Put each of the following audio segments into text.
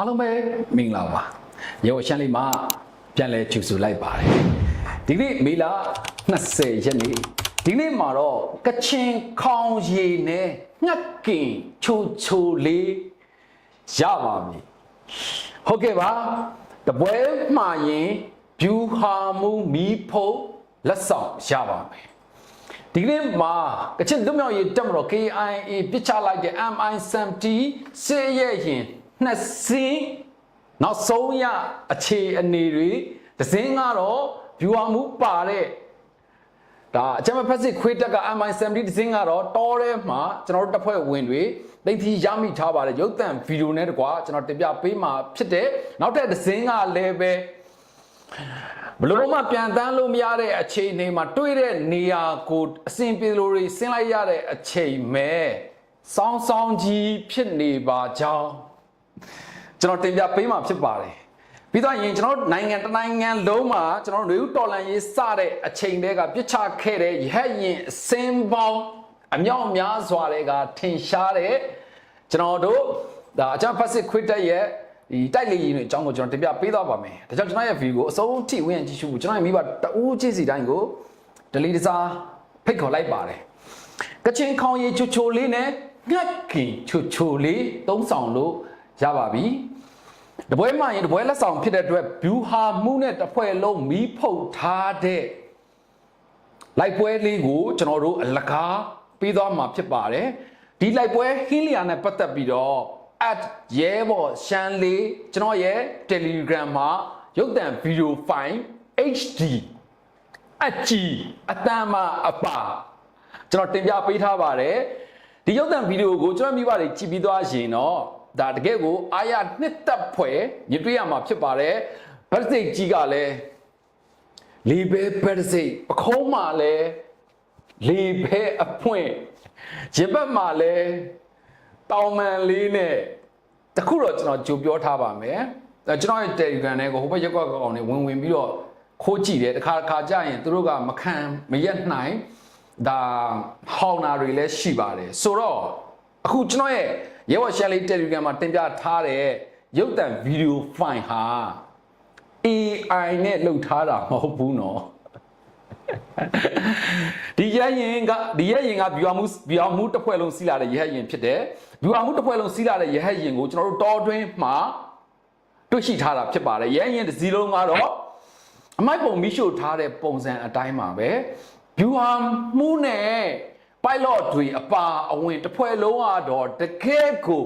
အားလုံးပဲမင်္ဂလာပါရေဝရှမ်းလေးမှာပြန်လဲချူဆူလိုက်ပါတယ်ဒီနေ့မေလ20ရက်နေ့ဒီနေ့မှာတော့ကချင်ခေါင်ရည်နဲ့ငှက်ကင်ချိုချိုလေးရပါပြီဟုတ်ကဲ့ပါတပွဲမှာရင်ဘျူဟာမှုမီးဖို့လက်ဆောင်ရပါမယ်ဒီကနေ့မှာကချင်လူမျိုးရေးတက်မတော် KIA ပြစ်ချလိုက်တဲ့ MI70 စေရဲ့ရင် နှစ်စင်းနောက်ဆုံးရအခြေအနေတွေဒဇင်းကတော့ viewer မှုပါတဲ့ဒါအချမ်းဖက်စစ်ခွေးတက်က MI70 ဒဇင်းကတော့တောထဲမှာကျွန်တော်တို့တပ်ဖွဲ့ဝင်တွေသိသိရမိထားပါတယ်ရုပ်သံဗီဒီယိုနဲ့တကွာကျွန်တော်တင်ပြပေးမှာဖြစ်တဲ့နောက်ထပ်ဒဇင်းကလည်းပဲဘလို့မှပြန်တန်းလို့မရတဲ့အခြေအနေမှာတွေးတဲ့နေရာကိုအစဉ်ပြေလိုတွေဆင်းလိုက်ရတဲ့အချိန်မဲ့စောင်းစောင်းကြီးဖြစ်နေပါကြောင်း ကျွန်တော်တင်ပြပေးမှာဖြစ်ပါတယ်ပြီးတော့ရင်ကျွန်တော်တို့နိုင်ငံတစ်နိုင်ငံလုံးမှာကျွန်တော်တို့နေဦးတော်လန်ရေးစတဲ့အချိန်တည်းကပြစ်ချခဲ့တဲ့ရဟတ်ရင်အစင်းပေါင်းအမြောက်အများစွာတွေကထင်ရှားတဲ့ကျွန်တော်တို့ဒါအချမ်းဖက်စစ်ခွစ်တက်ရဲ့ဒီတိုက်လေရင်တွေအကြောင်းကိုကျွန်တော်တင်ပြပေးသွားပါမယ်။ဒါကြောင့်ကျွန်တော်ရဲ့ဗီဒီယိုကိုအဆုံးထိဝင်ကြည့်ရှုဖို့ကျွန်တော်ရဲ့မိဘတဦးချင်းစီတိုင်းကိုဒလီတစားဖိတ်ခေါ်လိုက်ပါတယ်။ကချင်ခေါင်ရည်ချိုချိုလေးနဲ့ငှက်ကင်ချိုချိုလေးသုံးဆောင်လို့ ရပါပြီ။တပွဲမှရင်တပွဲလက်ဆောင်ဖြစ်တဲ့အတွက်ဘျူဟာမှုနဲ့တစ်ဖွဲ့လုံးမီးဖုတ်ထားတဲ့လိုက်ပွဲလေးကိုကျွန်တော်တို့အလကားပေးသွားမှာဖြစ်ပါတယ်။ဒီလိုက်ပွဲဟင်းလျာနဲ့ပတ်သက်ပြီးတော့ at ရဲဘော်ရှမ်းလေးကျွန်တော်ရဲ့ Telegram မှာရုပ်သံဗီဒီယိုဖိုင် HD အကြည်အတမ်းမအပါကျွန်တော်တင်ပြပေးထားပါတယ်ဒီရုပ်သံဗီဒီယိုကိုကျွန်တော်မိဘတွေကြည့်ပြီးသွားရင်တော့ ဒါတကယ်ကိုအာရနှစ်သက်ဖွယ်မြင်တွေ့ရမှာဖြစ်ပါတယ်ဗတ်စိတ်ကြီးကလည်းလေဘဲဗတ်စိတ်ပခုံးမှာလည်းလေဘဲအဖွင့်ရဘက်မှာလည်းတောင်မန်လေးနဲ့တခုတော့ကျွန်တော်ကြိုပြောထားပါမယ်အဲကျွန်တော်ရဲ့ Telegram နဲ့ကိုဟိုဘက်ရက်ကွက်ကောင်တွေဝင်ဝင်ပြီးတော့ခိုးကြည့်တယ်တခါတခါကြာရင်သူတို့ကမခံမရက်နိုင်ဒါဟောင်းနာတွေလည်းရှိပါတယ်ဆိုတော့အခုကျွန်တော်ရဲ့ ရဲဝရှယ်လေး Telegram မှာတင်ပြထားတဲ့ရုပ်သံဗီဒီယိုဖိုင်ဟာ AI နဲ့လုပ်ထားတာမဟုတ်ဘူးနော်ဒီရရင်ကဒီရရင်ကဗျူဟာမှုဗျူဟာမှုတစ်ဖွဲ့လုံးစီးလာတဲ့ရဟတ်ရင်ဖြစ်တယ်ဗျူဟာမှုတစ်ဖွဲ့လုံးစီးလာတဲ့ရဟတ်ရင်ကိုကျွန်တော်တို့တောတွင်းမှာတွေ့ရှိထားတာဖြစ်ပါတယ်ရဟတ်ရင်တစ်စီးလုံးကတော့အမိုက်ပုံမိရှို့ထားတဲ့ပုံစံအတိုင်းပါပဲဗျူဟာမှုနဲ့ pilot တွေအပါအဝင်တစ်ဖွဲ့လုံးကတော့တကယ်ကို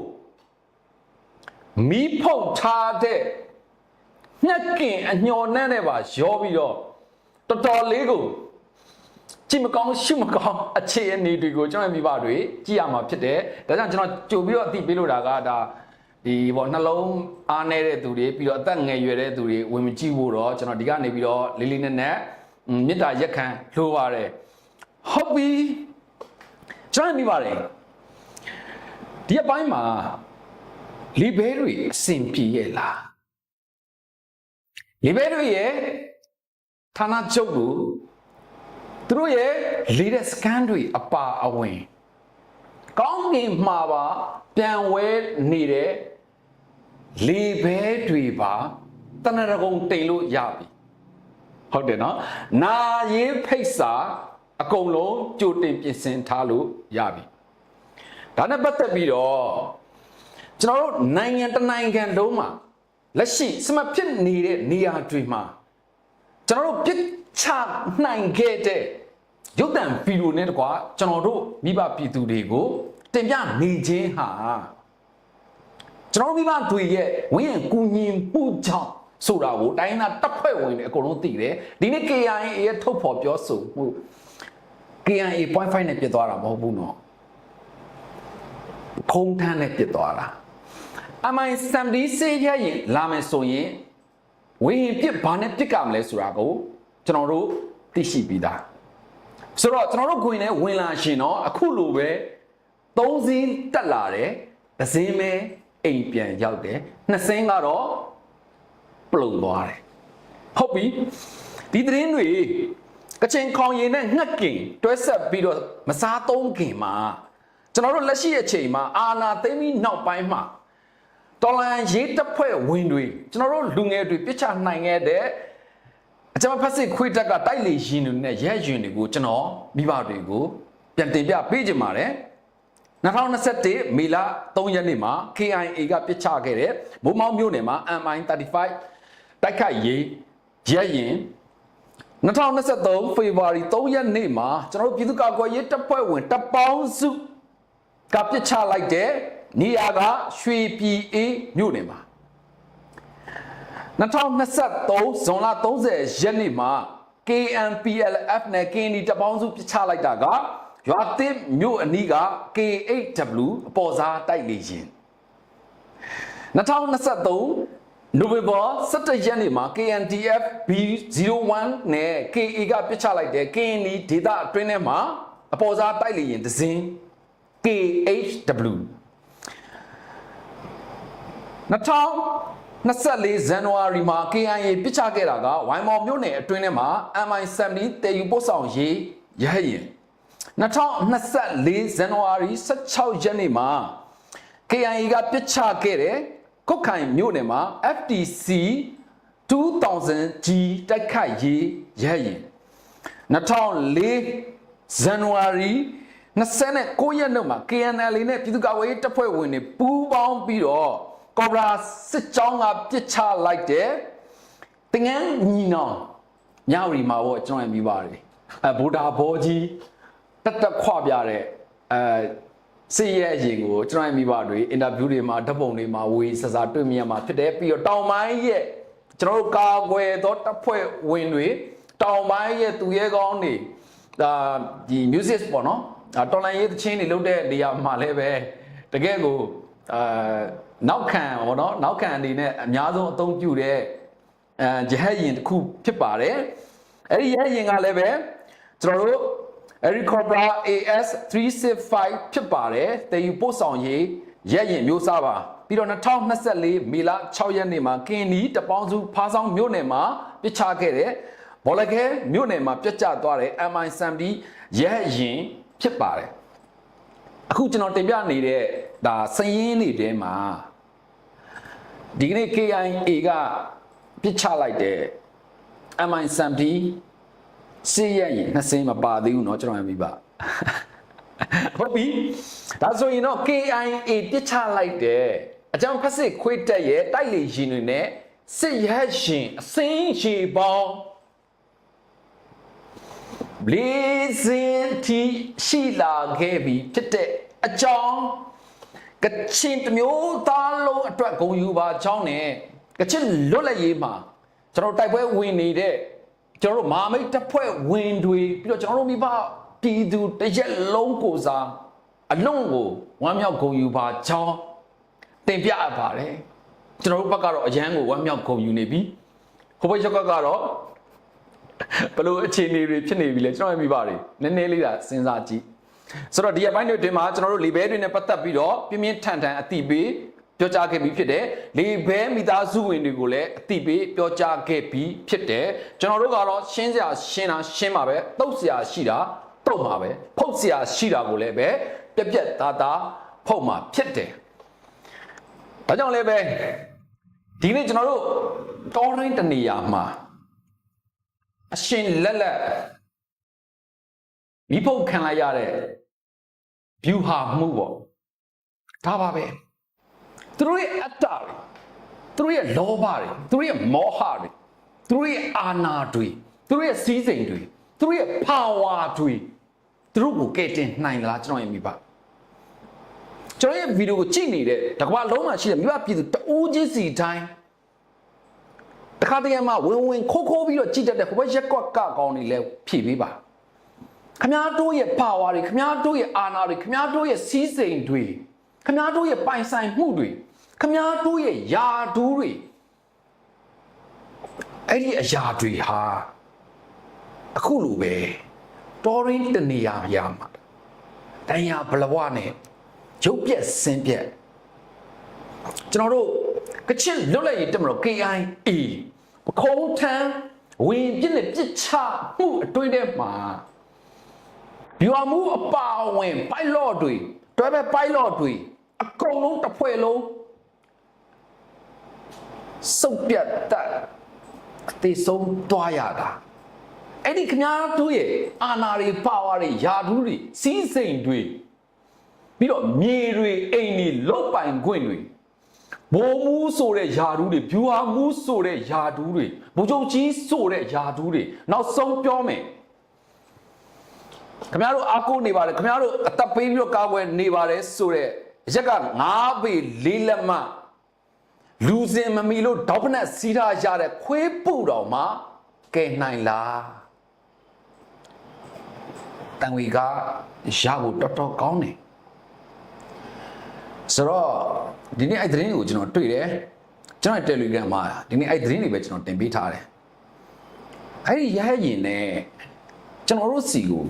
မီးဖုတ်ထားတဲ့ညက်ကင်အညော်နှံ့နဲ့ပါရောပြီးတော့တော်တော်လေးကိုကြည့်မကောင်းရှုမကောင်းအခြေအနေတွေကိုကျွန်တော်မိဘတွေကြည့်ရမှာဖြစ်တယ်။ဒါကြောင့်ကျွန်တော်ကြိုပြီးတော့အသိပေးလို့တာကဒါဒီပေါ့နှလုံးအားနေတဲ့သူတွေပြီးတော့အသက်ငယ်ရွယ်တဲ့သူတွေဝင်မကြည့်ဖို့တော့ကျွန်တော်ဒီကနေပြီးတော့လေးလေးနက်နက်မေတ္တာရက်ခံလိုပါတယ်။ဟုတ်ပြီ။ ကျွန်တော်မိပါတယ်။ဒီအပိုင်းမှာလီဘဲတွေအဆင်ပြေရဲ့လား။လီဘဲတွေရဲ့ဌာနချုပ်ကိုသူတို့ရဲ့ leader scan တွေအပါအဝင်ကောင်းကင်မှာပါပြန်ဝဲနေတဲ့လေဘဲတွေပါတနရကုံတိန်လို့ရပြီဟုတ်တယ်နော်နာရေးဖိတ်စာ အကုန်လုံးကြိုတင်ပြင်ဆင်ထားလို့ရပြီဒါနဲ့ပတ်သက်ပြီးတော့ကျွန်တော်တို့နိုင်ငံတစ်နိုင်ငံလုံးမှာလက်ရှိစမဖြစ်နေတဲ့နေရာတွေမှာကျွန်တော်တို့ပြစ်ချနိုင်ခဲ့တဲ့ရုပ်တံဗီဒီယိုနဲ့တကွာကျွန်တော်တို့မိဘပြည်သူတွေကိုတင်ပြနေခြင်းဟာကျွန်တော်တို့မိဘတွေရဲ့ဝင်းရကူညီမှုကြောင့်ဆိုတာကိုတိုင်းသားတပ်ဖွဲ့ဝင်တွေအကုန်လုံးသိတယ်ဒီနေ့ KIA ရဲ့ထုတ်ဖော်ပြောဆိုမှု KIA 0.5နဲ့ပြစ်သွားတာမဟုတ်ဘူးနော်ခုံးထမ်းနဲ့ပြစ်သွားတာအမိုင်စမ်ဒီစေးရရင်လာမယ်ဆိုရင်ဝိရင်ပြစ်ဘာနဲ့ပြစ်ကမလဲဆိုတာကိုကျွန်တော်တို့သိရှိပြီးသားဆိုတော့ကျွန်တော်တို့ကိုရင်နဲ့ဝင်လာရှင်တော့အခုလိုပဲသုံးစင်းတက်လာတယ်တစ်စင်းပဲအိမ်ပြန်ရောက်တယ်နှစ်စင်းကတော့ပလုံသွားတယ်ဟုတ်ပြီဒီသတင်းတွေ ကချင်ခေါင်ရည်နဲ့ငှက်ကင်တွဲဆက်ပြီးတော့မစားသုံးခင်မှာကျွန်တော်တို့လက်ရှိအချိန်မှာအာနာသိမ့်ပြီးနောက်ပိုင်းမှာတော်လန်ရေးတပ်ဖွဲ့ဝင်တွေကျွန်တော်တို့လူငယ်တွေပြစ်ချနိုင်ခဲ့တဲ့အကြမ်းဖက်စစ်ခွေးတက်ကတိုက်လေရင်တွေနဲ့ရဲရင်တွေကိုကျွန်တော်မိဘတွေကိုပြန်တင်ပြပေးကြပါတယ်2021မေလ3ရက်နေ့မှာ KIA ကပြစ်ချခဲ့တဲ့ဘုံမောင်းမြို့နယ်မှာ MI35 တိုက်ခိုက်ရေးရဲရင် 2023ဖေဖော်ဝါရီ3ရက်နေ့မှာကျွန်တော်တို့ပြည်သူ့ကာကွယ်ရေးတပ်ဖွဲ့ဝင်တပ်ပေါင်းစုကပြစ်ချလိုက်တဲ့နေရာကရွှေပြည်အေးမြို့နယ်မှာ2023ဇွန်လ30ရက်နေ့မှာ KNPLF နဲ့ KND တပ်ပေါင်းစုပြစ်ချလိုက်တာကရွာသစ်မြို့အနီးက K8W အပေါ်စားတိုက်လေရင်2023 နိုဝင်ဘာ17ရက်နေ့မှာ KNTF B01 နဲ့ KA ကပြစ်ချလိုက်တဲ့ KND ဒေသအတွင်းထဲမှာအပေါ်စားတိုက်လေရင်တစ်စင်း KHW 2024ဇန်နဝါရီမှာ KIA ပြစ်ချခဲ့တာကဝိုင်မော်မြို့နယ်အတွင်းထဲမှာ MI70 တည်ယူပို့ဆောင်ရေးရဟရင်2024ဇန်နဝါရီ16ရက်နေ့မှာ KIA ကပြစ်ချခဲ့တဲ့ ကုတ်ခိုင်မြို့နယ်မှာ FTC 2000G တိုက်ခိုက်ရေးရဟရင်2004ဇန်နဝါရီ29ရက်နေ့မှာ KNL နဲ့ပြည်သူ့ကာကွယ်ရေးတပ်ဖွဲ့ဝင်တွေပူးပေါင်းပြီးတော့ကော်ဘရာစစ်ကြောင်းကပြစ်ချလိုက်တဲ့တင်ငန်းညီနောင်ညဝရီမှာပေါ့ကျွန်တော်ရမိပါတယ်အဲဗိုဒါဘောကြီးတက်တက်ခွပြတဲ့အဲ စစ်ရဲ့အရင်ကိုကျွန်တော်ရမိပါတွေအင်တာဗျူးတွေမှာဓာတ်ပုံတွေမှာဝေစစာတွေ့မြင်မှာဖြစ်တယ်ပြီးတော့တောင်ပိုင်းရဲ့ကျွန်တော်တို့ကာကွယ်သောတပ်ဖွဲ့ဝင်တွေတောင်ပိုင်းရဲ့သူရဲကောင်းတွေဒါဒီ music ပေါ့နော်အာတော်လိုင်းရေးသချင်းတွေလုပ်တဲ့နေရာမှာလည်းပဲတကယ်ကိုအာနောက်ခံဟောနော်နောက်ခံအနေနဲ့အများဆုံးအသုံးပြုတဲ့အဲဂျဟက်ရင်တစ်ခုဖြစ်ပါတယ်အဲ့ဒီရဟရင်ကလည်းပဲကျွန်တော်တို့ Helicopter AS 365ဖြစ်ပါတယ်တည်ယူပို့ဆောင်ရေးရဟရင်မျိုးစားပါပြီးတော့2024မေလ6ရက်နေ့မှာကင်နီတပေါင်းစုဖားဆောင်မြို့နယ်မှာပြစ်ချခဲ့တဲ့ဘောလခဲမြို့နယ်မှာပြစ်ကျသွားတဲ့ MI70 ရဟရင်ဖြစ်ပါတယ်အခုကျွန်တော်တင်ပြနေတဲ့ဒါစည်ရင်းတွေထဲမှာဒီကနေ့ KIA ကပြစ်ချလိုက်တဲ့ MI70 စီးရရင်နှစ်စင်းမပါသေးဘူးเนาะကျွန်တော်ရမိပါဟုတ်ပြီဒါဆိုရင်တော့ KIA ပြစ်ချလိုက်တဲ့အကြောင်းဖက်စစ်ခွေးတက်ရဲ့တိုက်လေရင်တွေနဲ့စစ်ရရှင်အစင်းရေပေါင်းလေးစင်းတီရှိလာခဲ့ပြီဖြစ်တဲ့အကြောင်းကချင်တစ်မျိုးသားလုံးအတွက်ဂုဏ်ယူပါအကြောင်းနဲ့ကချင်လွတ်လပ်ရေးမှာကျွန်တော်တိုက်ပွဲဝင်နေတဲ့ ကျွန်တော်တို့မာမိတ်တပ်ဖွဲ့ဝင်တွေပြီးတော့ကျွန်တော်တို့မိဘပြည်သူတရက်လုံးကိုစားအလုံးကိုဝမ်းမြောက်ဂုဏ်ယူပါအကြောင်းတင်ပြအပ်ပါတယ်ကျွန်တော်တို့ဘက်ကတော့အရန်ကိုဝမ်းမြောက်ဂုဏ်ယူနေပြီဟိုဘက်ရက်ကတော့ဘလို့အခြေအနေတွေဖြစ်နေပြီလဲကျွန်တော်ရမိပါတယ်နည်းနည်းလေးသာစဉ်းစားကြည့်ဆိုတော့ဒီအပိုင်းတွေအတွင်းမှာကျွန်တော်တို့လေဘဲတွေနဲ့ပတ်သက်ပြီးတော့ပြင်းပြင်းထန်ထန်အတိပေး ပြောကြားခဲ့ပြီးဖြစ်တယ်လေဘဲမိသားစုဝင်တွေကိုလည်းအတိပေးပြောကြားခဲ့ပြီးဖြစ်တယ်ကျွန်တော်တို့ကတော့ရှင်းစရာရှင်းတာရှင်းပါပဲတုတ်စရာရှိတာတုတ်မှာပဲဖုတ်စရာရှိတာကိုလည်းပဲပြက်ပြက်သားသားဖုတ်မှာဖြစ်တယ်ဒါကြောင့်လည်းပဲဒီနေ့ကျွန်တော်တို့တောတိုင်းတနေရာမှာအရှင်လက်လက်မိဖုတ်ခံလိုက်ရတဲ့ view ဟာမှုပေါ့ဒါပါပဲ သူတို့ရဲ့အတ္တတွေသူတို့ရဲ့လောဘတွေသူတို့ရဲ့မောဟတွေသူတို့ရဲ့အာနာတွေသူတို့ရဲ့စီးစိမ်တွေသူတို့ရဲ့ power တွေသူတို့ကိုကဲတင်နိုင်လားကျွန်တော်ရဲ့မိဘကျွန်တော်ရဲ့ဗီဒီယိုကိုကြည့်နေတဲ့တကွာလုံးမှာရှိတဲ့မိဘပြည်သူတအိုးချင်းစီတိုင်းတခါတည်းမှာဝင်ဝင်ခိုးခိုးပြီးတော့ကြည့်တတ်တဲ့ဟိုဘက်ရက်ကွက်ကကောင်းနေလဲဖြည့်ပေးပါခမားတို့ရဲ့ power တွေခမားတို့ရဲ့အာဏာတွေခမားတို့ရဲ့စီးစိမ်တွေ ခမားတို့ရဲ့ပိုင်ဆိုင်မှုတွေခမားတို့ရဲ့ယာဒူးတွေအဲ့ဒီအရာတွေဟာအခုလိုပဲတော်ရင်းတနေရာရမှာတန်ရာဘလဝနဲ့ရုပ်ပြက်ဆင်းပြက်ကျွန်တော်တို့ကချင်လွတ်လပ်ရေးတက်မလို့ KIA ပခုံးထမ်းဝင်ပြစ်နဲ့ပြစ်ချမှုအတွင်းထဲမှာဗျူဟာမှုအပါအဝင် pilot တွေတွဲပဲ pilot တွေ အကုန်လုံးတစ်ဖွဲ့လုံးစုပ်ပြတ်တက်အသေးဆုံးတွားရတာအဲ့ဒီခမားတို့ရဲ့အာနာတွေပါဝါတွေယာဒူးတွေစီးစိမ်တွေပြီးတော့မြေတွေအိမ်တွေလုတ်ပိုင်ခွင့်တွေဘိုးမူးဆိုတဲ့ယာဒူးတွေဗျူဟာမူးဆိုတဲ့ယာဒူးတွေဘိုးချုပ်ကြီးဆိုတဲ့ယာဒူးတွေနောက်ဆုံးပြောမယ်ခင်ဗျားတို့အားကိုးနေပါတယ်ခင်ဗျားတို့အသက်ပေးပြီးတော့ကာကွယ်နေပါတယ်ဆိုတဲ့ ရက်က9ပေလေးလက်မလူစင်မမီလို့ဒေါက်ပနက်စီးထားရတဲ့ခွေးပူတော်မှာကဲနိုင်လားတန်ဝီကရဖို့တော်တော်ကောင်းတယ်ဆိုတော့ဒီနေ့အဲ့သတင်းကိုကျွန်တော်တွေ့တယ်ကျွန်တော် Telegram မှာဒီနေ့အဲ့သတင်းတွေပဲကျွန်တော်တင်ပေးထားတယ်အဲ့ဒီရဟရင်နဲ့ကျွန်တော်တို့စီကို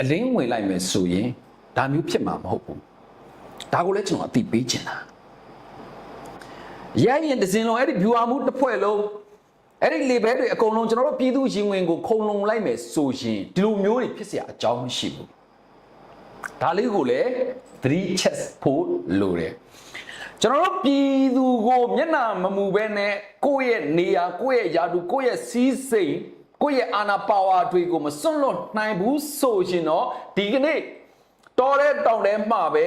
အလင်းဝင်လိုက်မယ်ဆိုရင်ဒါမျိုးဖြစ်မှာမဟုတ်ဘူး ဒါကိုလည်းကျွန်တော်အသိပေးချင်တာရရင်တစ်စင်လုံးအဲ့ဒီ viewer မှုတစ်ဖွဲ့လုံးအဲ့ဒီလေဘဲတွေအကုန်လုံးကျွန်တော်တို့ပြည်သူရင်ဝင်ကိုခုံလုံလိုက်မယ်ဆိုရင်ဒီလိုမျိုးတွေဖြစ်เสียအကြောင်းမရှိဘူးဒါလေးကိုလည်းသတိချက်ဖို့လိုတယ်ကျွန်တော်တို့ပြည်သူကိုမျက်နှာမမူဘဲနဲ့ကိုယ့်ရဲ့နေရာကိုယ့်ရဲ့ယာတုကိုယ့်ရဲ့စီးစိမ်ကိုယ့်ရဲ့အာနာပါဝါတွေကိုမစွန့်လွတ်နိုင်ဘူးဆိုရင်တော့ဒီကနေ့တော်တဲ့တောင်ထဲမှာပဲ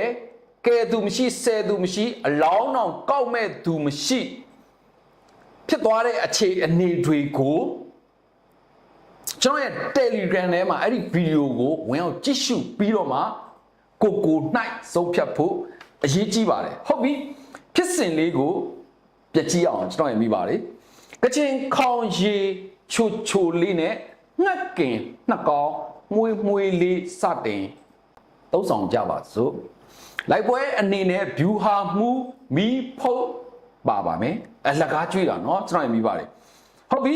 ကဲသူမရှိဆဲသူမရှိ အလောင်းအောင်ကောက်မဲ့သူမရှိ ဖြစ်သွားတဲ့အခြေအနေတွေကိုကျွန်တော်ရဲ့ Telegram ထဲမှာအဲ့ဒီဗီဒီယိုကိုဝင်အောင်ကြည့်ရှုပြီးတော့မှကိုကို၌ဆုံးဖြတ်ဖို့အရေးကြီးပါတယ်ဟုတ်ပြီဖြစ်စဉ်လေးကိုပြကြည့်အောင်ကျွန်တော်ရမိပါတယ်ကချင်ခေါင်ရီချိုချိုလေးနဲ့ငှက်ကင်နှစ်ကောင်မွေးမွေးလေးစတင်သုံးဆောင်ကြပါစို့ လိုက်ပွဲအနေနဲ့ view ဟာမှုမီးဖုတ်ပါပါမယ်အလကားကျွေးတာเนาะကျွန်တော်ရမိပါတယ်ဟုတ်ပြီ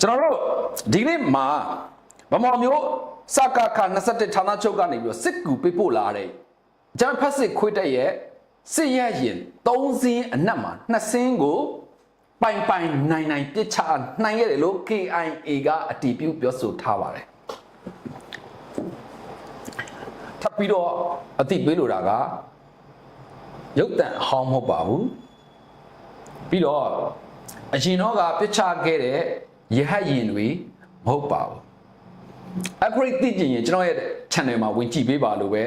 ကျွန်တော်တို့ဒီနေ့မှာဗမာမျိုးစကခ21ဌာနချုပ်ကနေပြီးတော့စစ်ကူပေးပို့လာတဲ့ကျွန်တော်ဖက်စစ်ခွေးတက်ရဲ့စစ်ရရင်3စင်းအနက်မှာ2စင်းကိုပိုင်ပိုင်နိုင်နိုင်ပြစ်ချနိုင်ရတယ်လို့ KIA ကအတည်ပြုပြောဆိုထားပါတယ် ပ်ပြီးတော့အတိပေးလိုတာကရုပ်တံအဟောင်းမဟုတ်ပါဘူးပြီးတော့အရင်တော့ကပြစ်ချခဲ့တဲ့ရဟတ်ရင်တွေမဟုတ်ပါဘူး upgrade သိကျင်ရင်ကျွန်တော်ရဲ့ channel မှာဝင်ကြည့်ပေးပါလို့ပဲ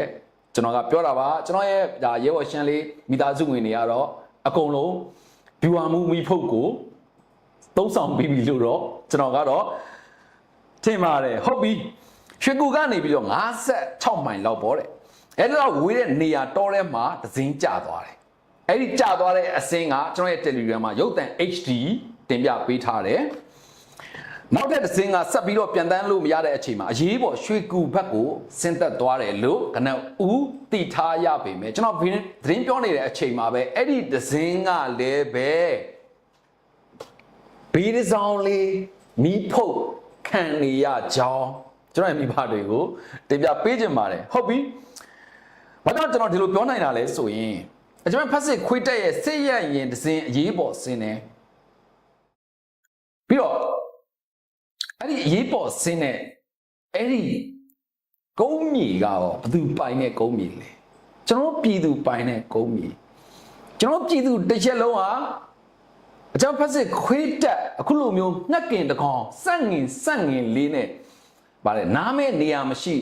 ကျွန်တော်ကပြောတာပါကျွန်တော်ရဲ့ဒါရဲဘော်ရှမ်းလေးမိသားစုဝင်တွေကတော့အကုန်လုံး viewer မှုမိဖုတ်ကိုသုံးဆောင်ပြီးပြီလို့တော့ကျွန်တော်ကတော့ထင်ပါတယ်ဟုတ်ပြီ ရွှေကူကနေပြီးတော့56မိုင်လောက်ပေါ့တဲ့အဲ့တော့ဝေးတဲ့နေရာတောထဲမှာသစင်းကျသွားတယ်အဲ့ဒီကျသွားတဲ့အစင်းကကျွန်တော်ရဲ့ Telegram မှာရုပ်သံ HD တင်ပြပေးထားတယ်နောက်တဲ့တစ်စင်းကဆက်ပြီးတော့ပြန်တန်းလို့မရတဲ့အချိန်မှာအရေးပေါ်ရွှေကူဘက်ကိုဆင်းသက်သွားတယ်လို့ကနဦးတိထားရပေမဲ့ကျွန်တော်သတင်းပြောနေတဲ့အချိန်မှာပဲအဲ့ဒီတစ်စင်းကလည်းပဲဘီးဆောင်လေးမီးဖုတ်ခံနေရကြောင်း ကျွန်တော်ရဲ့မိဘတွေကိုတင်ပြပေးခြင်းပါတယ်ဟုတ်ပြီဘာကြောင့်ကျွန်တော်ဒီလိုပြောနိုင်တာလဲဆိုရင်အကျွန်တော်ဖက်စစ်ခွေးတက်ရဲ့စစ်ရရင်တစ်စင်းအရေးပေါ်ဆင်းတယ်ပြီးတော့အဲ့ဒီအရေးပေါ်ဆင်းတဲ့အဲ့ဒီကုန်းမြေကတော့ဘသူပိုင်တဲ့ကုန်းမြေလေကျွန်တော်ပြည်သူပိုင်တဲ့ကုန်းမြေကျွန်တော်ပြည်သူတစ်ချက်လုံးဟာအကြောင်းဖက်စစ်ခွေးတက်အခုလိုမျိုးငှက်ကင်တကောင်စန့်ငင်စန့်ငင်လေးနဲ့ ဗါလေနားမဲ့နေရာမရှိ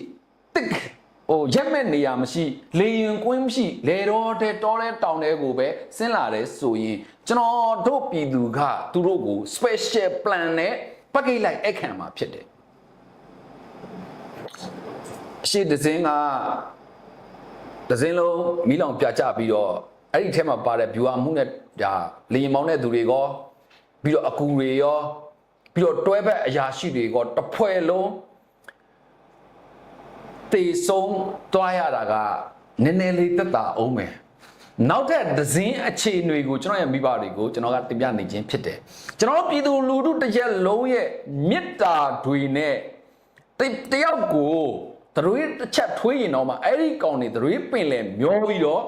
တစ်ဟိုရက်မဲ့နေရာမရှိလေရင်ကွင်းမရှိလေတော့တဲ့တောတဲ့တောင်တဲ့ကိုပဲဆင်းလာတယ်ဆိုရင်ကျွန်တော်တို့ပြည်သူကသူတို့ကို special plan နဲ့ပကိတ်လိုက်အခန့်မှာဖြစ်တယ်ရှေ့ဒဇင်းကဒဇင်းလုံးမီးလောင်ပြကြပြီးတော့အဲ့ဒီထဲမှာပါတဲ့ viewer မှုနဲ့ဒါလေရင်မောင်းတဲ့သူတွေရောပြီးတော့အကူတွေရောပြီးတော့တွဲဘက်အရာရှိတွေရောတစ်ဖွဲ့လုံး တေဆုံးတွားရတာကနည်းနည်းလေးတက်တာအောင်မယ်နောက်ထပ်ဒဇင်းအခြေအနေကိုကျွန်တော်ရဲ့မိဘတွေကိုကျွန်တော်ကတင်ပြနေခြင်းဖြစ်တယ်ကျွန်တော်ပြည်သူလူထုတစ်ရက်လုံးရဲ့မေတ္တာတွေနဲ့တယောက်ကိုတရွေးတစ်ချက်ထွေးရင်တော့မှအဲ့ဒီကောင်တွေတရွေးပင်လဲမျောပြီးတော့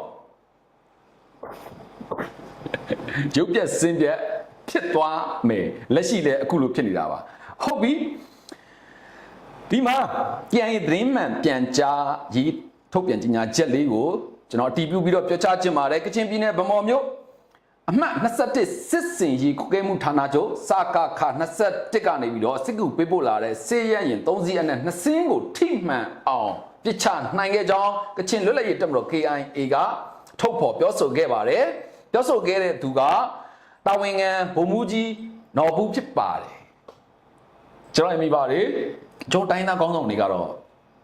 ရုပ်ပြက်စင်းပြက်ဖြစ်သွားမယ်လက်ရှိလည်းအခုလိုဖြစ်နေတာပါဟုတ်ပြီ ဒီမှာပြန်ရင်သတင်းမှန်ပြန်ကြားရေးထုတ်ပြန်ကြေညာချက်လေးကိုကျွန်တော်အတီးပြုပြီးတော့ပြောချခြင်းပါတယ်ကချင်ပြည်နယ်ဗမော်မြို့အမှတ်21စစ်စင်ကြီးကုကဲမှုဌာနချုပ်စာကာခ21ကနေပြီးတော့စစ်ကူပေးပို့လာတဲ့စေရရင်3စီးအနဲ့2စင်းကိုထိမှန်အောင်ပြစ်ချနိုင်ခဲ့ကြောင်းကချင်လွတ်လပ်ရေးတပ်မတော် KIA ကထုတ်ဖော်ပြောဆိုခဲ့ပါတယ်ပြောဆိုခဲ့တဲ့သူကတာဝန်ခံဗိုလ်မှူးကြီးနော်ဘူးဖြစ်ပါတယ်ကျွန်တော်မြင်ပါတယ် ကျွန်တော်တိုင်းသားကောင်းဆောင်တွေကတော့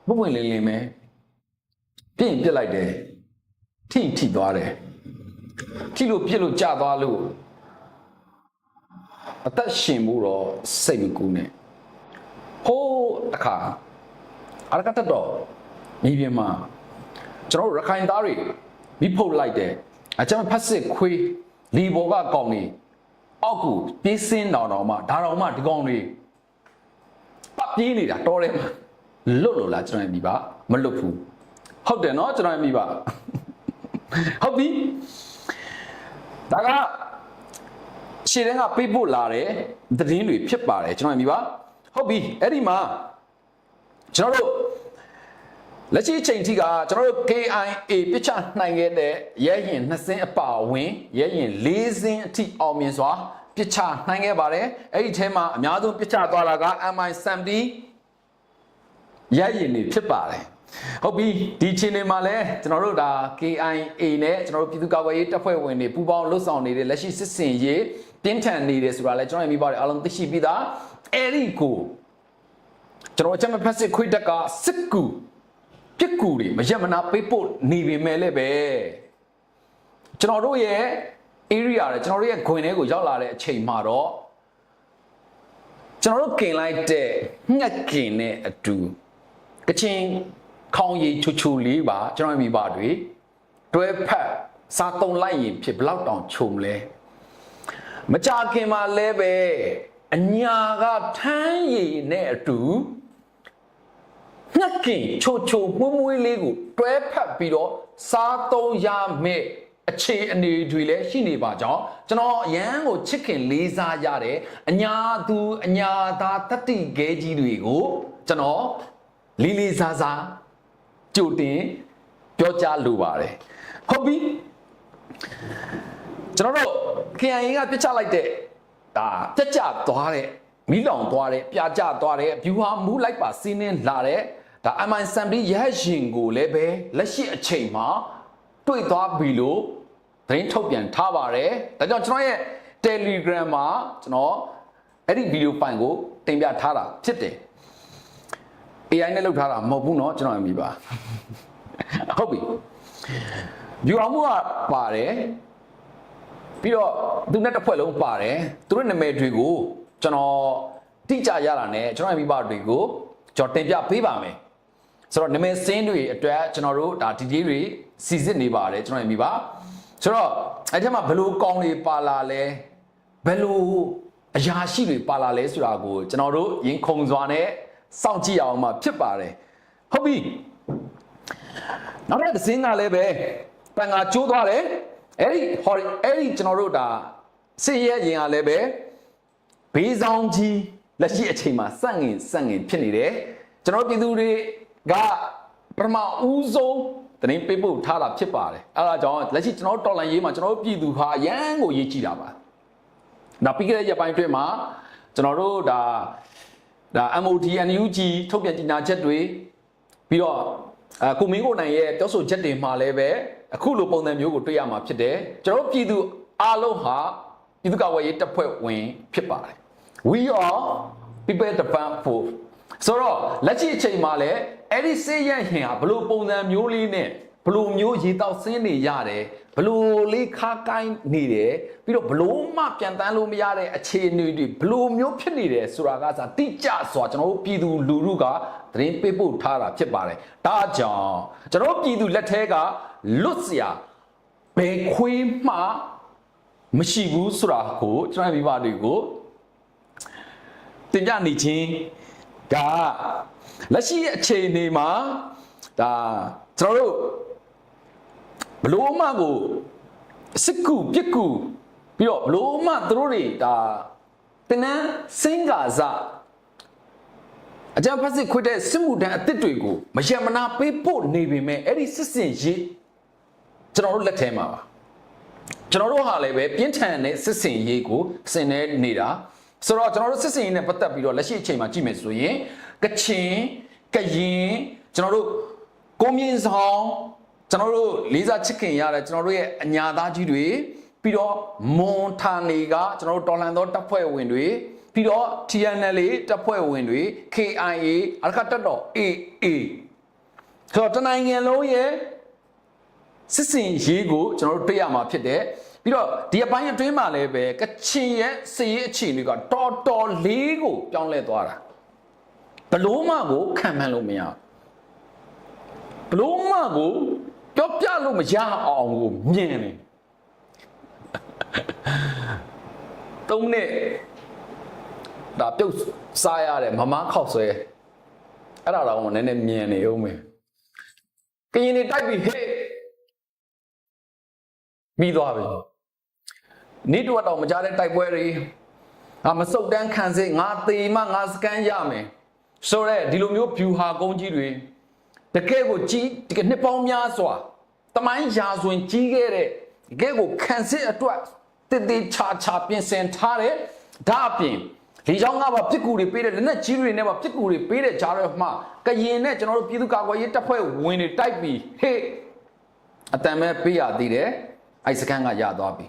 ပုပ်ပွင့်လင်းလင်းပဲပြင့်ပြစ်လိုက်တယ်ထိထိသွားတယ်ထိလို့ပြစ်လို့ကြာသွားလို့အသက်ရှင်မှုတော့စိတ်မကူနဲ့ဟိုးတခါအရကတတော်မိပြင်းမှာကျွန်တော်တို့ရခိုင်သားတွေမိဖုတ်လိုက်တယ်အကျွန်တော်ဖတ်စစ်ခွေးလီဘောကကောင်းနေအောက်ကိုပြေးစင်းတော်တော်မှဒါတော်မှဒီကောင်တွေ ပတ်ပြေးနေတာတော်တယ်မှာလွတ်လို့လားကျွန်တော်မိပါမလွတ်ဘူးဟုတ်တယ်နော်ကျွန်တော်မိပါဟုတ်ပြီဒါကရှေ့တန်းကပေးပို့လာတဲ့သတင်းတွေဖြစ်ပါတယ်ကျွန်တော်မြင်ပါဟုတ်ပြီအဲ့ဒီမှာကျွန်တော်တို့လက်ရှိအချိန်ထိကကျွန်တော်တို့ KIA ပြစ်ချနိုင်ခဲ့တဲ့ရဲရင်နှစ်စင်းအပါဝင်ရဲရင်၄စင်းအထိအောင်မြင်စွာ ပြစ်ချနိုင်ခဲ့ပါတယ်အဲ့ဒီထဲမှာအများဆုံးပြစ်ချသွားတာက MI70 ရဲရင်တွေဖြစ်ပါတယ်ဟုတ်ပြီဒီအချိန်လေးမှာလဲကျွန်တော်တို့ဒါ KIA နဲ့ကျွန်တော်တို့ပြည်သူ့ကာကွယ်ရေးတပ်ဖွဲ့ဝင်တွေပူးပေါင်းလှုပ်ဆောင်နေတဲ့လက်ရှိစစ်စင်ရေးတင်းထန်နေတယ်ဆိုတာလဲကျွန်တော်မြင်ပါတယ်အားလုံးသိရှိပြီးသားအဲ့ဒီကိုကျွန်တော်အချက်မဖက်စစ်ခွေးတက်ကစစ်ကူပြစ်ကူတွေမရက်မနာပေးပို့နေပေမဲ့လည်းပဲကျွန်တော်တို့ရဲ့ area တဲ့ကျွန်တော်တို့ရဲ့ဂွင်ထဲကိုရောက်လာတဲ့အချိန်မှာတော့ကျွန်တော်တို့กินလိုက်တဲ့ငှက်กินနဲ့အတူကချင်ခေါင်းရည်ချူချူလေးပါကျွန်တော်မိပါတွေတွဲဖက်စားတုံလိုက်ရင်ဖြစ်ဘလောက်တောင်ခြုံလဲမကြခင်မှာလဲပဲအညာကထမ်းရည်နဲ့အတူငှက်ကင်ချိုချိုမွေးမွေးလေးကိုတွဲဖက်ပြီးတော့စားသုံးရမယ့် အခြေအနေတွေလည်းရှိနေပါကြောင်းကျွန်တော်အရန်ကိုချစ်ခင်လေးစားရတဲ့အညာသူအညာသားတတိကဲကြီးတွေကိုကျွန်တော်လေးလေးစားစားကြိုတင်ပြောကြားလိုပါတယ်ဟုတ်ပြီကျွန်တော်တို့ KIA ကပြစ်ချလိုက်တဲ့ဒါပြက်ကျသွားတဲ့မီးလောင်သွားတဲ့ပြာကျသွားတဲ့ဗျူဟာမူးလိုက်ပါစီးနှင်းလာတဲ့ဒါ MI70 ရဟရှင်ကိုလည်းပဲလက်ရှိအချိန်မှာ တွေ့သွားပြီလို့သတင်းထုတ်ပြန်ထားပါတယ်ဒါကြောင့်ကျွန်တော်ရဲ့ Telegram မှာကျွန်တော်အဲ့ဒီဗီဒီယိုဖိုင်ကိုတင်ပြထားတာဖြစ်တယ် AI နဲ့လုပ်ထားတာမဟုတ်ဘူးเนาะကျွန်တော်မြင်ပါဟုတ်ပြီဗျူအောင်မှုကပါတယ်ပြီးတော့သူနဲ့တစ်ဖွဲ့လုံးပါတယ်သူတို့နာမည်တွေကိုကျွန်တော်တိကျရတာနဲ့ကျွန်တော်မိဘတွေကိုကျွန်တော်တင်ပြပေးပါမယ်ဆိုတော့နာမည်စင်းတွေအတွက်ကျွန်တော်တို့ဒါဒီဒီတွေ စီစစ်နေပါတယ်ကျွန်တော်မိဘဆိုတော့အဲ့ထက်မှာဘယ်လိုကောင်းတွေပါလာလဲဘယ်လိုအရာရှိတွေပါလာလဲဆိုတာကိုကျွန်တော်တို့ရင်ခုန်စွာနဲ့စောင့်ကြည့်အောင်မှဖြစ်ပါတယ်ဟုတ်ပြီနောက်တစ်သင်းကလည်းပဲပန်ငါကျိုးသွားတယ်အဲ့ဒီဟော်အဲ့ဒီကျွန်တော်တို့ဒါစစ်ရဲရင်ကလည်းပဲဘေးဆောင်ကြီးလက်ရှိအချိန်မှာစန့်ငင်စန့်ငင်ဖြစ်နေတယ်ကျွန်တော်ပြည်သူတွေကပထမဦးဆုံး တင်းပေးပို့ထားတာဖြစ်ပါတယ်အဲ့ဒါကြောင့်လက်ရှိကျွန်တော်တော်လန်ရေးမှာကျွန်တော်ပြည်သူဟာအရန်ကိုရေးကြည့်တာပါဒါပြီးခဲ့တဲ့ရက်ပိုင်းအတွင်းမှာကျွန်တော်တို့ဒါဒါ MOD NUG ထုတ်ပြန်ကြေညာချက်တွေပြီးတော့အဲကိုမင်းကိုနိုင်ရဲ့ပြောဆိုချက်တွေမှာလည်းပဲအခုလိုပုံစံမျိုးကိုတွေ့ရမှာဖြစ်တယ်ကျွန်တော်ပြည်သူအားလုံးဟာပြည်သူ့ကာကွယ်ရေးတပ်ဖွဲ့ဝင်ဖြစ်ပါတယ် we are people defend for ဆိုတော့လက်ရှိအချိန်မှာလည်း အဲ့ဒီဆေးရရင်ဟာဘလို့ပုံစံမျိုးလေးနဲ့ဘလို့မျိုးရေတောက်ဆင်းနေရတယ်ဘလို့လေးခါကိုင်းနေတယ်ပြီးတော့ဘလို့မှပြန်တန်းလို့မရတဲ့အခြေအနေတွေဘလို့မျိုးဖြစ်နေတယ်ဆိုတာကစာတိကျစွာကျွန်တော်တို့ပြည်သူလူထုကသတင်းပေးပို့ထားတာဖြစ်ပါတယ်ဒါကြောင့်ကျွန်တော်ပြည်သူလက်ထဲကလွတ်စရာဘယ်ခွေးမှမရှိဘူးဆိုတာကိုကျွန်တော်မိဘတွေကိုတင်ပြနေခြင်းက လက်ရှိအခြေအနေမှာဒါကျွန်တော်တို့ဘလို့မှကိုစစ်ကူပြစ်ကူပြီးတော့ဘလို့မှသူတို့တွေဒါတင်းနန်းစင်္ကာစအကြံဖက်စစ်ခွတ်တဲ့စစ်မှုထမ်းအစ်စ်တွေကိုမယမနာပေးဖို့နေပေမဲ့အဲ့ဒီစစ်စင်ရေးကျွန်တော်တို့လက်ထဲမှာပါကျွန်တော်တို့ဟာလည်းပဲပြင်းထန်တဲ့စစ်စင်ရေးကိုဆင်နေနေတာဆိုတော့ကျွန်တော်တို့စစ်စင်ရေးနဲ့ပတ်သက်ပြီးတော့လက်ရှိအချိန်မှာကြည့်မယ်ဆိုရင် ကချင်ကရင်ကျွန်တော်တို့ကိုမြင့်ဆောင်ကျွန်တော်တို့လေးစားချစ်ခင်ရတဲ့ကျွန်တော်တို့ရဲ့အညာသားကြီးတွေပြီးတော့မွန်ထာနေကကျွန်တော်တို့တော်လန်သောတပ်ဖွဲ့ဝင်တွေပြီးတော့ TNL တပ်ဖွဲ့ဝင်တွေ KIA အရခတ်တပ်တော် AA ဆိုတော့တနိုင်ငံလုံးရဲ့စစ်စင်ရေးကိုကျွန်တော်တို့တွေ့ရမှာဖြစ်တယ်ပြီးတော့ဒီအပိုင်းအတွင်းမှာလည်းပဲကချင်ရဲ့စစ်ရေးအခြေအနေကတော်တော်လေးကိုပြောင်းလဲသွားတာ ဘလို့မှကိုခံမှန်းလို့မရဘလို့မှကိုပြောပြလို့မရအောင်ကိုမြင်တယ်သုံးနှစ်ဒါပြုတ်စားရတဲ့မမခောက်ဆွဲအဲ့ဒါတော့နည်းနည်းမြင်နေဦးမယ်ကရင်နေတိုက်ပြီးဟေးပြီးသွားပြီနေတော့တော့မကြတဲ့တိုက်ပွဲတွေငါမစုတ်တန်းခံစစ်ငါသေမှငါစကန်ရမယ် ဆိုတော့ဒီလိုမျိုးဖြူဟာကုန်းကြီးတွေတကယ်ကိုကြီးတကယ်နှစ်ပေါင်းများစွာတမိုင်းရာဇဝင်ကြီးခဲ့တဲ့တကယ်ကိုခံစစ်အတွက်တည်တည်ချာချာပြင်ဆင်ထားတဲ့ဒါအပြင်လေချောင်းကပါပြစ်ကူတွေပေးတဲ့လက်နက်ကြီးတွေနဲ့ပါပြစ်ကူတွေပေးတဲ့ကြားရမှာကရင်နဲ့ကျွန်တော်တို့ပြည်သူ့ကာကွယ်ရေးတပ်ဖွဲ့ဝင်တွေတိုက်ပြီးဟေးအတန်မဲ့ပေးရသေးတယ်အဲ့စကန်ကရသွားပြီ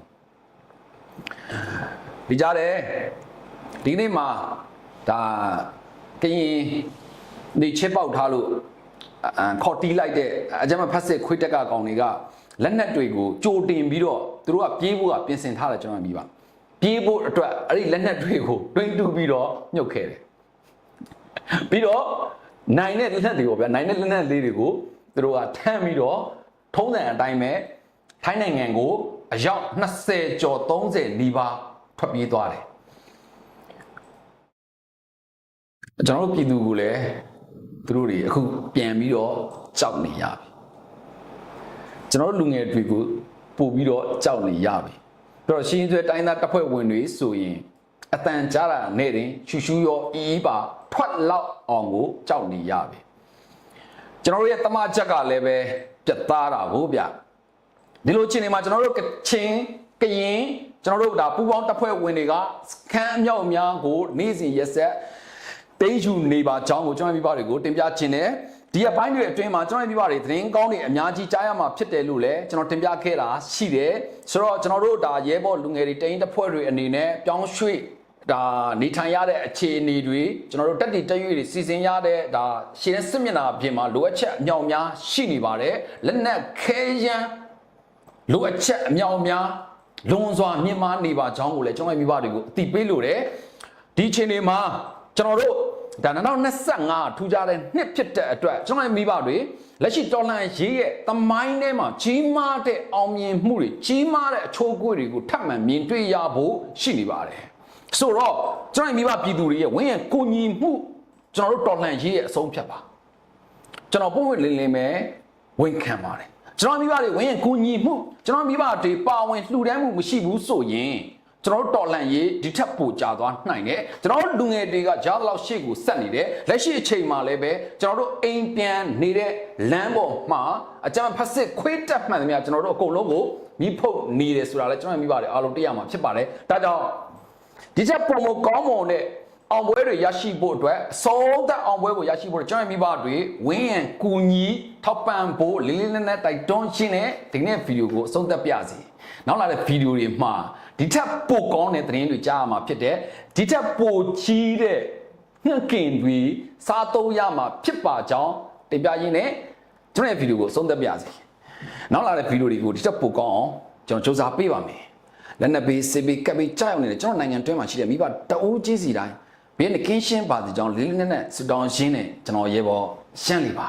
ဒီကြားတယ်ဒီနေ့မှာဒါ ကရင်နေချစ်ပေါက်ထားလို့အခေါ်တီးလိုက်တဲ့အကြမ်းဖက်စစ်ခွေးတက်ကကောင်တွေကလက်နက်တွေကိုကြိုတင်ပြီးတော့သူတို့ကပြေးဖို့ကပြင်ဆင်ထားတယ်ကျွန်တော်မြည်ပါပြေးဖို့အတွက်အဲ့ဒီလက်နက်တွေကိုတွင်းတူပြီးတော့မြုပ်ခဲ့တယ်ပြီးတော့နိုင်တဲ့လက်နက်တွေပေါ့ဗျာနိုင်တဲ့လက်နက်လေးတွေကိုသူတို့ကထမ်းပြီးတော့ထုံးစံအတိုင်းပဲထိုင်းနိုင်ငံကိုအယောက်20ကျော်30နီးပါးထွက်ပြေးသွားတယ် ကျွန်တော်တို့ပြည်သူကလည်းသူတို့တွေအခုပြန်ပြီးတော့ကြောက်နေရပြီကျွန်တော်တို့လူငယ်တွေကိုပို့ပြီးတော့ကြောက်နေရပြီပြီးတော့ရှင်းကျွဲတိုင်းသားတပ်ဖွဲ့ဝင်တွေဆိုရင်အတန်ကြားတာနဲ့တင်ရှူရှူရောအီးပါထွက်လောက်အောင်ကိုကြောက်နေရပြီကျွန်တော်တို့ရဲ့တမချက်ကလည်းပဲပြတ်သားတာကိုဗျဒီလိုချင်းနေမှာကျွန်တော်တို့ကချင်းကရင်ကျွန်တော်တို့ဒါပူပေါင်းတပ်ဖွဲ့ဝင်တွေကခန်းအမြောက်အများကိုနေ့စဉ်ရက်ဆက် တိတ်ယူနေပါကြောင်းကိုကျွန်တော်မိဘတွေကိုတင်ပြခြင်းတယ်ဒီအပိုင်းတွေအတွင်းမှာကျွန်တော်မိဘတွေသတင်းကောင်းတွေအများကြီးကြားရမှာဖြစ်တယ်လို့လည်းကျွန်တော်တင်ပြခဲ့တာရှိတယ်ဆိုတော့ကျွန်တော်တို့ဒါရဲဘော်လူငယ်တွေတိန်တပ်ဖွဲ့တွေအနေနဲ့ပြောင်းရွှေ့ဒါနေထိုင်ရတဲ့အခြေအနေတွေကျွန်တော်တို့တက်တီတက်ရွေတွေစီစဉ်ရတဲ့ဒါရှင်းစစ်မျက်နှာပြင်မှာလိုအပ်ချက်အမြောက်များရှိနေပါတယ်လက်နက်ခဲယမ်းလိုအပ်ချက်အမြောက်များလွန်စွာမြင့်မားနေပါကြောင်းကိုလည်းကျွန်တော်မိဘတွေကိုအသိပေးလို့တယ်ဒီအချိန်တွေမှာကျွန်တော်တို့ ဒါ2025ထူကြတဲ့နှစ်ဖြစ်တဲ့အတွက်ကျွန်တော်မိဘတွေလက်ရှိတော်လန်ရေးရဲ့သမိုင်းထဲမှာကြီးမားတဲ့အောင်မြင်မှုတွေကြီးမားတဲ့အချိုးအကွေ့တွေကိုထပ်မံမြင်တွေ့ရဖို့ရှိနေပါတယ်ဆိုတော့ကျွန်တော်မိဘပြည်သူတွေရဲ့ဝင်းရကိုညီမှုကျွန်တော်တို့တော်လန်ရေးရဲ့အဆုံးဖြတ်ပါကျွန်တော်ပုံဝင့်လင်းလင်းပဲဝန်ခံပါတယ်ကျွန်တော်မိဘတွေဝင်းရကိုညီမှုကျွန်တော်မိဘတွေပါဝင်လှူဒန်းမှုမရှိဘူးဆိုရင် ကျွန်တော်တို့တော်လန်ရေးဒီထက်ပိုကြသွားနိုင်တယ်ကျွန်တော်တို့လူငယ်တွေကကြားသလောက်ရှေ့ကိုဆက်နေတယ်လက်ရှိအချိန်မှာလည်းပဲကျွန်တော်တို့အိမ်ပြန်နေတဲ့လမ်းပေါ်မှာအကြမ်းဖက်စစ်ခွေးတက်မှန်သမျှကျွန်တော်တို့အကုန်လုံးကိုမိဖုတ်နေတယ်ဆိုတာလည်းကျွန်တော်မိပါတယ်အားလုံးသိရမှာဖြစ်ပါတယ်ဒါကြောင့်ဒီချက်ပုံမကောင်းမွန်တဲ့အောင်ပွဲတွေရရှိဖို့အတွက်အစိုးသက်အောင်ပွဲကိုရရှိဖို့ကျွန်တော်မိဘတွေဝင်းရန်ကူညီထောက်ပံ့ဖို့လေးလေးနက်နက်တိုက်တွန်းရှင်းတဲ့ဒီနေ့ဗီဒီယိုကိုအဆုံးသက်ပြစီနောက်လာတဲ့ဗီဒီယိုတွေမှာ ဒီထက်ပိုကောင်းတဲ့သတင်းတွေကြားရမှာဖြစ်တယ်ဒီထက်ပိုကြီးတဲ့ငှက်ကင်တွေစားသုံးရမှာဖြစ်ပါကြောင်းတင်ပြရင်းနဲ့ကျွန်တော်ရဲ့ဗီဒီယိုကိုအဆုံးသက်ပြစီနောက်လာတဲ့ဗီဒီယိုတွေကိုဒီထက်ပိုကောင်းအောင်ကျွန်တော်စူးစမ်းပေးပါမယ်လက်နက်ပေးစစ်ပေးကပ်ပေးကြောက်ရောက်နေတဲ့ကျွန်တော်နိုင်ငံတွင်းမှာရှိတဲ့မိဘတအိုးကြီးစီတိုင်းဘေးနဲ့ကင်းရှင်းပါစီကြောင်းလေးလေးနက်နက်စတောင်းရှင်းနဲ့ကျွန်တော်ရေပေါ်ရှင်းနေပါ